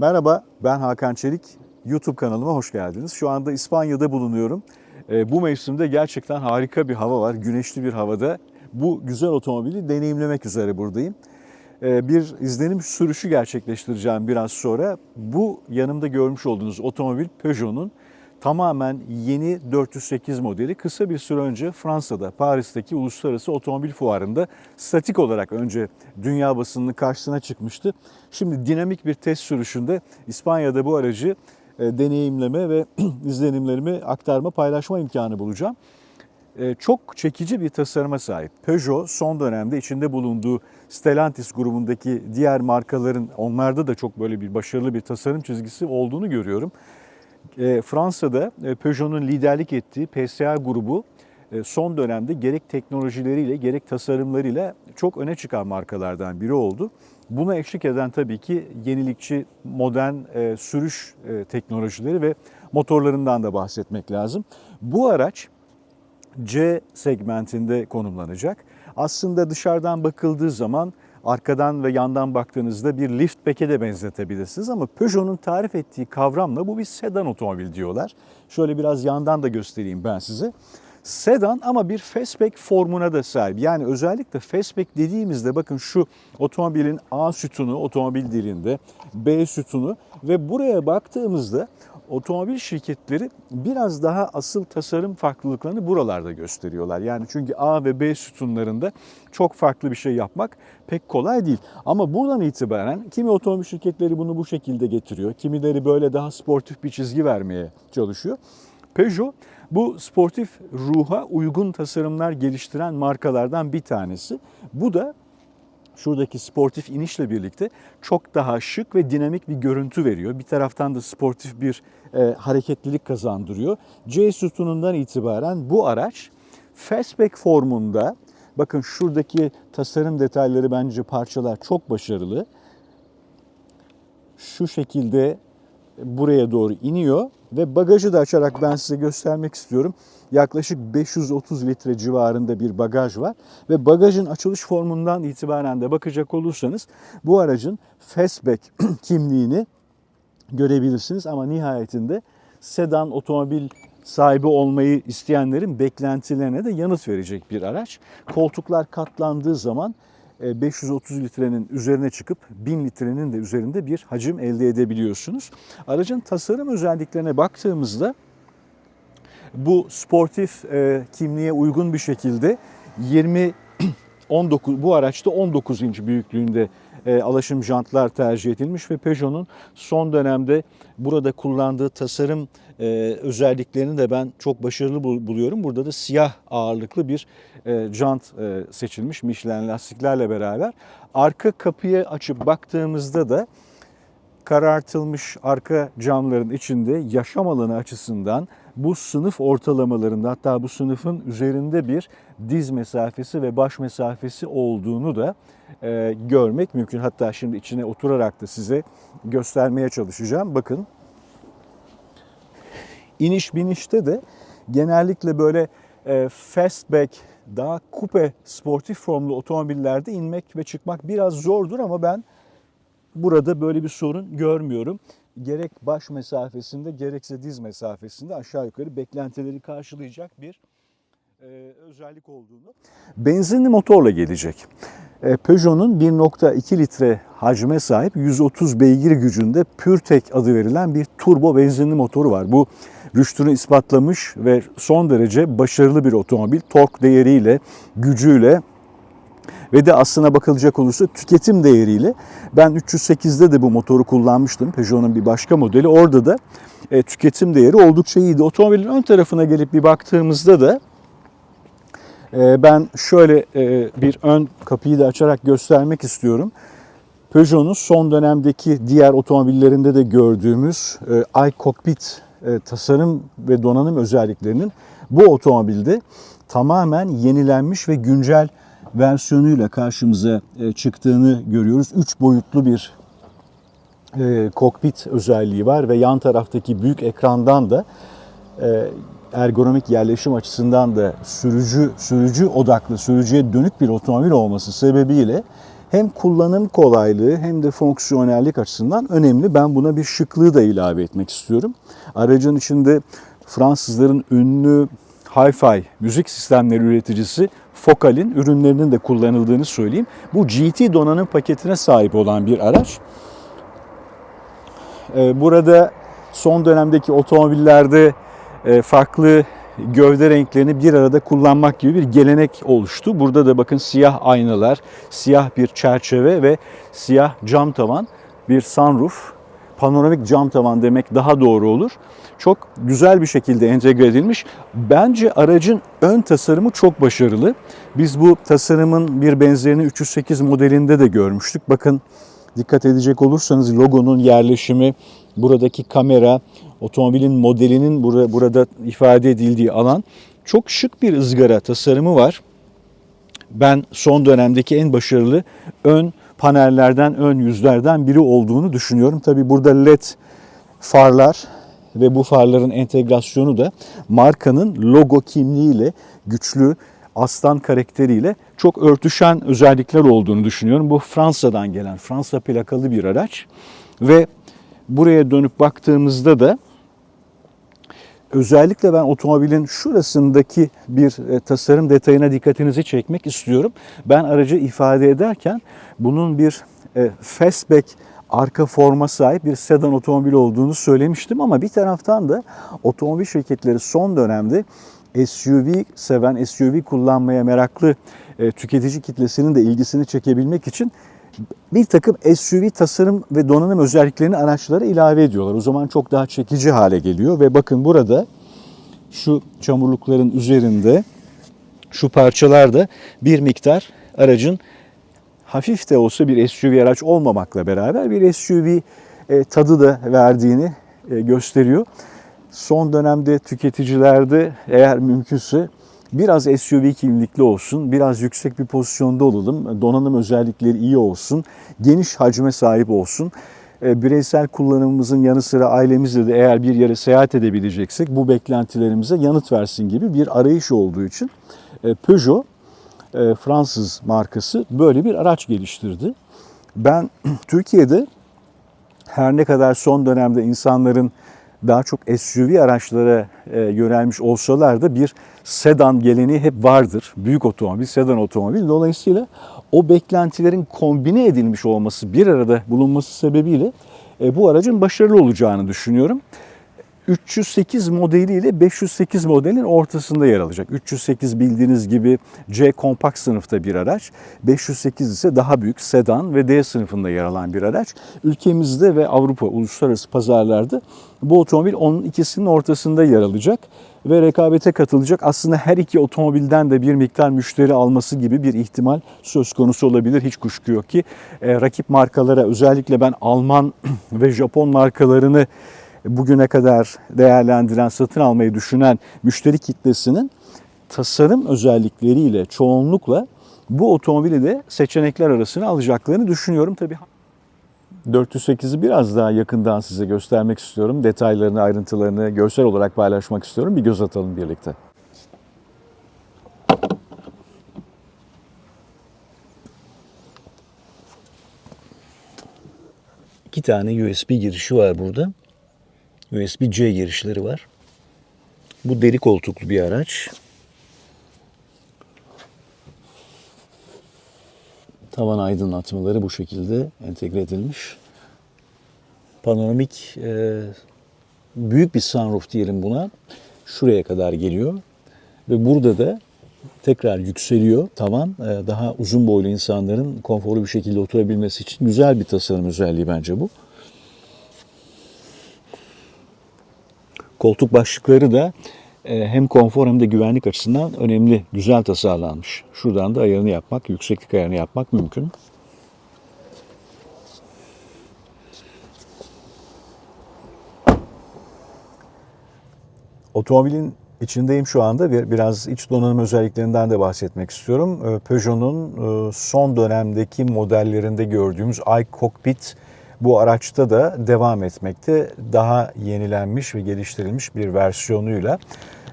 Merhaba, ben Hakan Çelik. YouTube kanalıma hoş geldiniz. Şu anda İspanya'da bulunuyorum. Ee, Bu mevsimde gerçekten harika bir hava var. Güneşli bir havada. Bu güzel otomobili deneyimlemek üzere buradayım. Ee, Bir izlenim sürüşü gerçekleştireceğim biraz sonra. Bu yanımda görmüş olduğunuz otomobil Peugeot'un tamamen yeni 408 modeli. Kısa bir süre önce Fransa'da, Paris'teki Uluslararası Otomobil Fuarı'nda statik olarak önce dünya basınının karşısına çıkmıştı. Şimdi dinamik bir test sürüşünde İspanya'da bu aracı e, deneyimleme ve izlenimlerimi aktarma, paylaşma imkanı bulacağım. E, Çok çekici bir tasarıma sahip. Peugeot son dönemde içinde bulunduğu Stellantis grubundaki diğer markaların onlarda da çok böyle bir başarılı bir tasarım çizgisi olduğunu görüyorum. E, Fransa'da e, Peugeot'un liderlik ettiği PSA grubu e, son dönemde gerek teknolojileriyle gerek tasarımlarıyla çok öne çıkan markalardan biri oldu. Buna eşlik eden tabii ki yenilikçi modern e, sürüş e, teknolojileri ve motorlarından da bahsetmek lazım. Bu araç C segmentinde konumlanacak. Aslında dışarıdan bakıldığı zaman arkadan ve yandan baktığınızda bir liftback'e de benzetebilirsiniz ama Peugeot'un tarif ettiği kavramla bu bir sedan otomobil diyorlar. Şöyle biraz yandan da göstereyim ben size. Sedan ama bir fastback formuna da sahip. Yani özellikle fastback dediğimizde bakın şu otomobilin A sütunu otomobil dilinde, B sütunu ve buraya baktığımızda otomobil şirketleri biraz daha asıl tasarım farklılıklarını buralarda gösteriyorlar. Yani çünkü A ve B sütunlarında çok farklı bir şey yapmak pek kolay değil. Ama buradan itibaren kimi otomobil şirketleri bunu bu şekilde getiriyor. Kimileri böyle daha sportif bir çizgi vermeye çalışıyor. Peugeot bu sportif ruha uygun tasarımlar geliştiren markalardan bir tanesi. Bu da şuradaki sportif inişle birlikte çok daha şık ve dinamik bir görüntü veriyor. Bir taraftan da sportif bir e, hareketlilik kazandırıyor. C sütunundan itibaren bu araç fastback formunda bakın şuradaki tasarım detayları bence parçalar çok başarılı. Şu şekilde buraya doğru iniyor ve bagajı da açarak ben size göstermek istiyorum. Yaklaşık 530 litre civarında bir bagaj var ve bagajın açılış formundan itibaren de bakacak olursanız bu aracın fastback kimliğini görebilirsiniz ama nihayetinde sedan otomobil sahibi olmayı isteyenlerin beklentilerine de yanıt verecek bir araç. Koltuklar katlandığı zaman 530 litrenin üzerine çıkıp 1000 litrenin de üzerinde bir hacim elde edebiliyorsunuz. Aracın tasarım özelliklerine baktığımızda bu sportif e, kimliğe uygun bir şekilde 20 19 bu araçta 19 inç büyüklüğünde e, alaşım jantlar tercih edilmiş ve Peugeot'un son dönemde burada kullandığı tasarım e, özelliklerini de ben çok başarılı bul- buluyorum. Burada da siyah ağırlıklı bir e, jant e, seçilmiş Michelin lastiklerle beraber. Arka kapıyı açıp baktığımızda da karartılmış arka camların içinde yaşam alanı açısından bu sınıf ortalamalarında hatta bu sınıfın üzerinde bir diz mesafesi ve baş mesafesi olduğunu da e, görmek mümkün. Hatta şimdi içine oturarak da size göstermeye çalışacağım. Bakın iniş binişte de genellikle böyle e, fastback daha kupe sportif formlu otomobillerde inmek ve çıkmak biraz zordur ama ben burada böyle bir sorun görmüyorum. Gerek baş mesafesinde gerekse diz mesafesinde aşağı yukarı beklentileri karşılayacak bir e, özellik olduğunu. Benzinli motorla gelecek. E, Peugeot'un 1.2 litre hacme sahip 130 beygir gücünde PureTech adı verilen bir turbo benzinli motoru var. Bu rüştünü ispatlamış ve son derece başarılı bir otomobil. Tork değeriyle, gücüyle ve de aslına bakılacak olursa tüketim değeriyle ben 308'de de bu motoru kullanmıştım. Peugeot'un bir başka modeli. Orada da e, tüketim değeri oldukça iyiydi. Otomobilin ön tarafına gelip bir baktığımızda da e, ben şöyle e, bir ön kapıyı da açarak göstermek istiyorum. Peugeot'un son dönemdeki diğer otomobillerinde de gördüğümüz e, iCockpit e, tasarım ve donanım özelliklerinin bu otomobilde tamamen yenilenmiş ve güncel versiyonuyla karşımıza e, çıktığını görüyoruz. Üç boyutlu bir e, kokpit özelliği var ve yan taraftaki büyük ekrandan da e, ergonomik yerleşim açısından da sürücü sürücü odaklı, sürücüye dönük bir otomobil olması sebebiyle hem kullanım kolaylığı hem de fonksiyonellik açısından önemli. Ben buna bir şıklığı da ilave etmek istiyorum. Aracın içinde Fransızların ünlü Hi-Fi müzik sistemleri üreticisi Focal'in ürünlerinin de kullanıldığını söyleyeyim. Bu GT donanım paketine sahip olan bir araç. Ee, Burada son dönemdeki otomobillerde e, farklı gövde renklerini bir arada kullanmak gibi bir gelenek oluştu. Burada da bakın siyah aynalar, siyah bir çerçeve ve siyah cam tavan, bir sunroof, panoramik cam tavan demek daha doğru olur. Çok güzel bir şekilde entegre edilmiş. Bence aracın ön tasarımı çok başarılı. Biz bu tasarımın bir benzerini 308 modelinde de görmüştük. Bakın dikkat edecek olursanız logonun yerleşimi, buradaki kamera, otomobilin modelinin bura- burada ifade edildiği alan çok şık bir ızgara tasarımı var. Ben son dönemdeki en başarılı ön panellerden, ön yüzlerden biri olduğunu düşünüyorum. Tabii burada led farlar ve bu farların entegrasyonu da markanın logo kimliğiyle, güçlü aslan karakteriyle çok örtüşen özellikler olduğunu düşünüyorum. Bu Fransa'dan gelen, Fransa plakalı bir araç ve buraya dönüp baktığımızda da özellikle ben otomobilin şurasındaki bir e, tasarım detayına dikkatinizi çekmek istiyorum. Ben aracı ifade ederken bunun bir e, fastback arka forma sahip bir sedan otomobil olduğunu söylemiştim ama bir taraftan da otomobil şirketleri son dönemde SUV seven, SUV kullanmaya meraklı e, tüketici kitlesinin de ilgisini çekebilmek için bir takım SUV tasarım ve donanım özelliklerini araçlara ilave ediyorlar. O zaman çok daha çekici hale geliyor ve bakın burada şu çamurlukların üzerinde şu parçalar da bir miktar aracın hafif de olsa bir SUV araç olmamakla beraber bir SUV e, tadı da verdiğini e, gösteriyor. Son dönemde tüketicilerde eğer mümkünse biraz SUV kimlikli olsun, biraz yüksek bir pozisyonda olalım, donanım özellikleri iyi olsun, geniş hacme sahip olsun. E, Bireysel kullanımımızın yanı sıra ailemizle de eğer bir yere seyahat edebileceksek bu beklentilerimize yanıt versin gibi bir arayış olduğu için e, Peugeot e, Fransız markası böyle bir araç geliştirdi. Ben Türkiye'de her ne kadar son dönemde insanların daha çok SUV araçlara e, yönelmiş olsalar da bir sedan geleneği hep vardır. Büyük otomobil, sedan otomobil. Dolayısıyla o beklentilerin kombine edilmiş olması, bir arada bulunması sebebiyle e, bu aracın başarılı olacağını düşünüyorum. 308 modeliyle 508 modelin ortasında yer alacak. 308 bildiğiniz gibi C kompakt sınıfta bir araç. 508 ise daha büyük sedan ve D sınıfında yer alan bir araç. Ülkemizde ve Avrupa uluslararası pazarlarda bu otomobil onun ikisinin ortasında yer alacak ve rekabete katılacak. Aslında her iki otomobilden de bir miktar müşteri alması gibi bir ihtimal söz konusu olabilir. Hiç kuşku yok ki e, rakip markalara özellikle ben Alman ve Japon markalarını bugüne kadar değerlendiren, satın almayı düşünen müşteri kitlesinin tasarım özellikleriyle çoğunlukla bu otomobili de seçenekler arasına alacaklarını düşünüyorum. Tabii 408'i biraz daha yakından size göstermek istiyorum. Detaylarını, ayrıntılarını görsel olarak paylaşmak istiyorum. Bir göz atalım birlikte. İki tane USB girişi var burada. USB-C girişleri var. Bu deri koltuklu bir araç. Tavan aydınlatmaları bu şekilde entegre edilmiş. Panoramik e, büyük bir sunroof diyelim buna. Şuraya kadar geliyor. Ve burada da tekrar yükseliyor tavan. E, daha uzun boylu insanların konforlu bir şekilde oturabilmesi için güzel bir tasarım özelliği bence bu. Koltuk başlıkları da e, hem konfor hem de güvenlik açısından önemli, güzel tasarlanmış. Şuradan da ayarını yapmak, yükseklik ayarını yapmak mümkün. Otomobilin içindeyim şu anda. Bir- Biraz iç donanım özelliklerinden de bahsetmek istiyorum. Ee, Peugeot'un e, son dönemdeki modellerinde gördüğümüz iCockpit bu araçta da devam etmekte. Daha yenilenmiş ve geliştirilmiş bir versiyonuyla.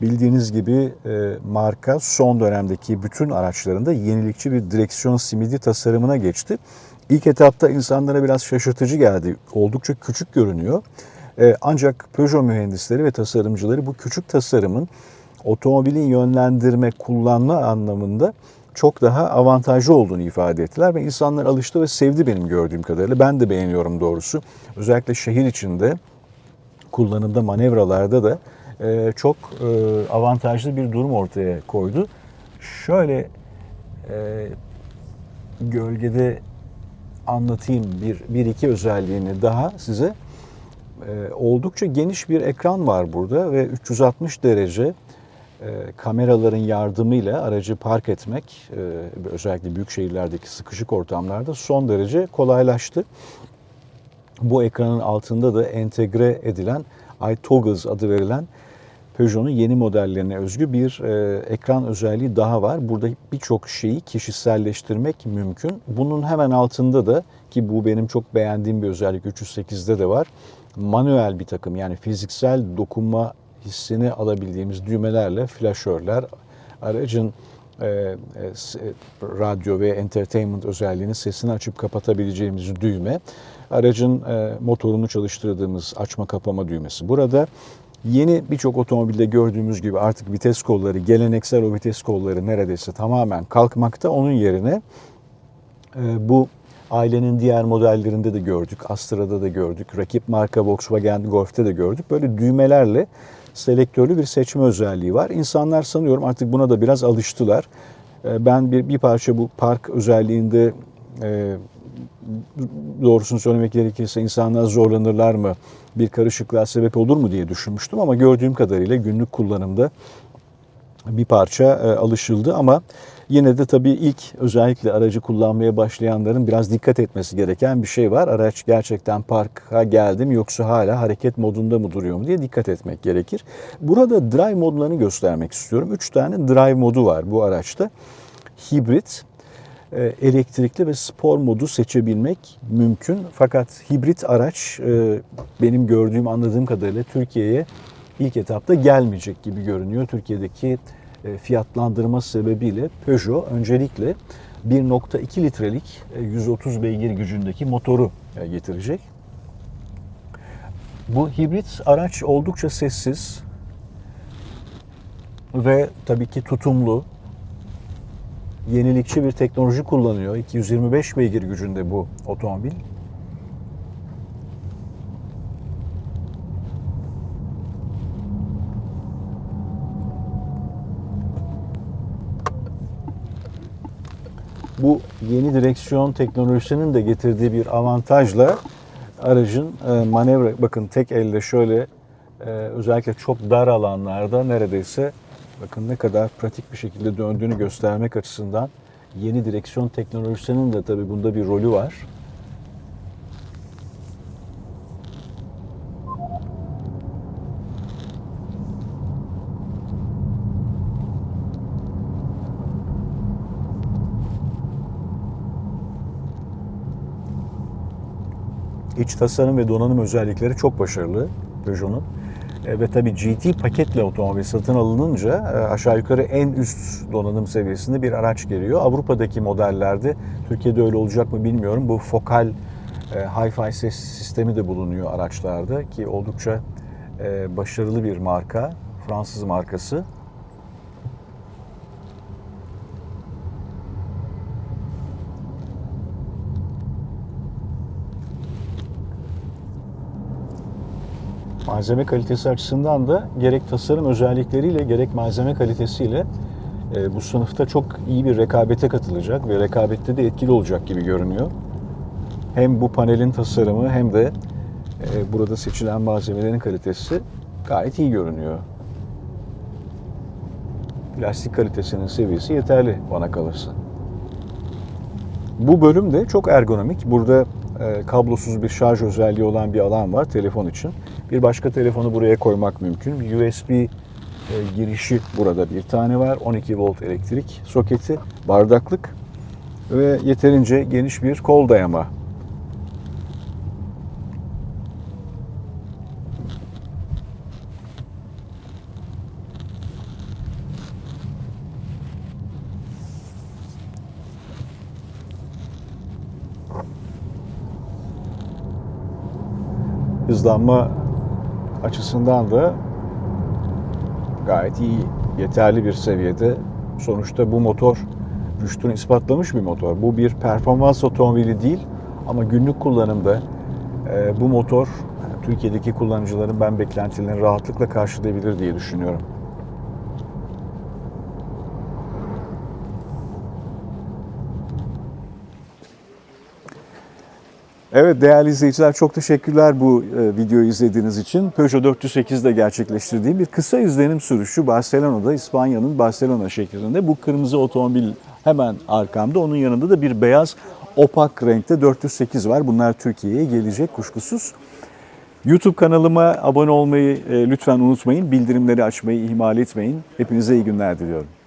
Bildiğiniz gibi e, marka son dönemdeki bütün araçlarında yenilikçi bir direksiyon simidi tasarımına geçti. İlk etapta insanlara biraz şaşırtıcı geldi. Oldukça küçük görünüyor. E, ancak Peugeot mühendisleri ve tasarımcıları bu küçük tasarımın otomobilin yönlendirme, kullanma anlamında çok daha avantajlı olduğunu ifade ettiler ve insanlar alıştı ve sevdi benim gördüğüm kadarıyla. Ben de beğeniyorum doğrusu. Özellikle şehir içinde kullanımda manevralarda da e, çok e, avantajlı bir durum ortaya koydu. Şöyle e, gölgede anlatayım bir, bir iki özelliğini daha size. Oldukça geniş bir ekran var burada ve 360 derece kameraların yardımıyla aracı park etmek e, özellikle büyük şehirlerdeki sıkışık ortamlarda son derece kolaylaştı. Bu ekranın altında da entegre edilen iToggles adı verilen Peugeot'un yeni modellerine özgü bir e, ekran özelliği daha var. Burada birçok şeyi kişiselleştirmek mümkün. Bunun hemen altında da ki bu benim çok beğendiğim bir özellik 308'de de var. Manuel bir takım yani fiziksel dokunma hissini alabildiğimiz düğmelerle flaşörler aracın e, e, radyo ve entertainment özelliğinin sesini açıp kapatabileceğimiz düğme. Aracın e, motorunu çalıştırdığımız açma kapama düğmesi. Burada yeni birçok otomobilde gördüğümüz gibi artık vites kolları, geleneksel o vites kolları neredeyse tamamen kalkmakta. Onun yerine e, bu ailenin diğer modellerinde de gördük. Astra'da da gördük. Rakip marka Volkswagen Golf'te de gördük. Böyle düğmelerle selektörlü bir seçme özelliği var. İnsanlar sanıyorum artık buna da biraz alıştılar. Ben bir, bir parça bu park özelliğinde e, doğrusunu söylemek gerekirse insanlar zorlanırlar mı, bir karışıklığa sebep olur mu diye düşünmüştüm ama gördüğüm kadarıyla günlük kullanımda bir parça e, alışıldı ama yine de tabii ilk özellikle aracı kullanmaya başlayanların biraz dikkat etmesi gereken bir şey var. Araç gerçekten parka geldi mi yoksa hala hareket modunda mı duruyor mu diye dikkat etmek gerekir. Burada drive modlarını göstermek istiyorum. Üç tane drive modu var bu araçta. Hibrit, e, elektrikli ve spor modu seçebilmek mümkün. Fakat hibrit araç e, benim gördüğüm anladığım kadarıyla Türkiye'ye ilk etapta gelmeyecek gibi görünüyor. Türkiye'deki fiyatlandırma sebebiyle Peugeot öncelikle 1.2 litrelik 130 beygir gücündeki motoru getirecek. Bu hibrit araç oldukça sessiz ve tabii ki tutumlu, yenilikçi bir teknoloji kullanıyor. 225 beygir gücünde bu otomobil. Bu yeni direksiyon teknolojisinin de getirdiği bir avantajla aracın e, manevra bakın tek elle şöyle e, özellikle çok dar alanlarda neredeyse bakın ne kadar pratik bir şekilde döndüğünü göstermek açısından yeni direksiyon teknolojisinin de tabii bunda bir rolü var. İç tasarım ve donanım özellikleri çok başarılı Peugeot'un. E, ve tabii GT paketle otomobil satın alınınca e, aşağı yukarı en üst donanım seviyesinde bir araç geliyor. Avrupa'daki modellerde, Türkiye'de öyle olacak mı bilmiyorum. Bu fokal e, hi-fi ses sistemi de bulunuyor araçlarda ki oldukça e, başarılı bir marka, Fransız markası. Malzeme kalitesi açısından da gerek tasarım özellikleriyle gerek malzeme kalitesiyle e, bu sınıfta çok iyi bir rekabete katılacak ve rekabette de etkili olacak gibi görünüyor. Hem bu panelin tasarımı hem de e, burada seçilen malzemelerin kalitesi gayet iyi görünüyor. Plastik kalitesinin seviyesi yeterli bana kalırsa. Bu bölüm de çok ergonomik. Burada e, kablosuz bir şarj özelliği olan bir alan var telefon için. Bir başka telefonu buraya koymak mümkün. USB e, girişi burada bir tane var. 12 volt elektrik soketi, bardaklık ve yeterince geniş bir kol dayama. Hızlanma açısından da gayet iyi, yeterli bir seviyede. Sonuçta bu motor rüştünü ispatlamış bir motor. Bu bir performans otomobili değil ama günlük kullanımda e, bu motor Türkiye'deki kullanıcıların ben beklentilerini rahatlıkla karşılayabilir diye düşünüyorum. Evet değerli izleyiciler çok teşekkürler bu e, videoyu izlediğiniz için. Peugeot 408'de gerçekleştirdiğim bir kısa izlenim sürüşü Barcelona'da, İspanya'nın Barcelona şehrinde. Bu kırmızı otomobil hemen arkamda. Onun yanında da bir beyaz opak renkte 408 var. Bunlar Türkiye'ye gelecek kuşkusuz. YouTube kanalıma abone olmayı e, lütfen unutmayın. Bildirimleri açmayı ihmal etmeyin. Hepinize iyi günler diliyorum.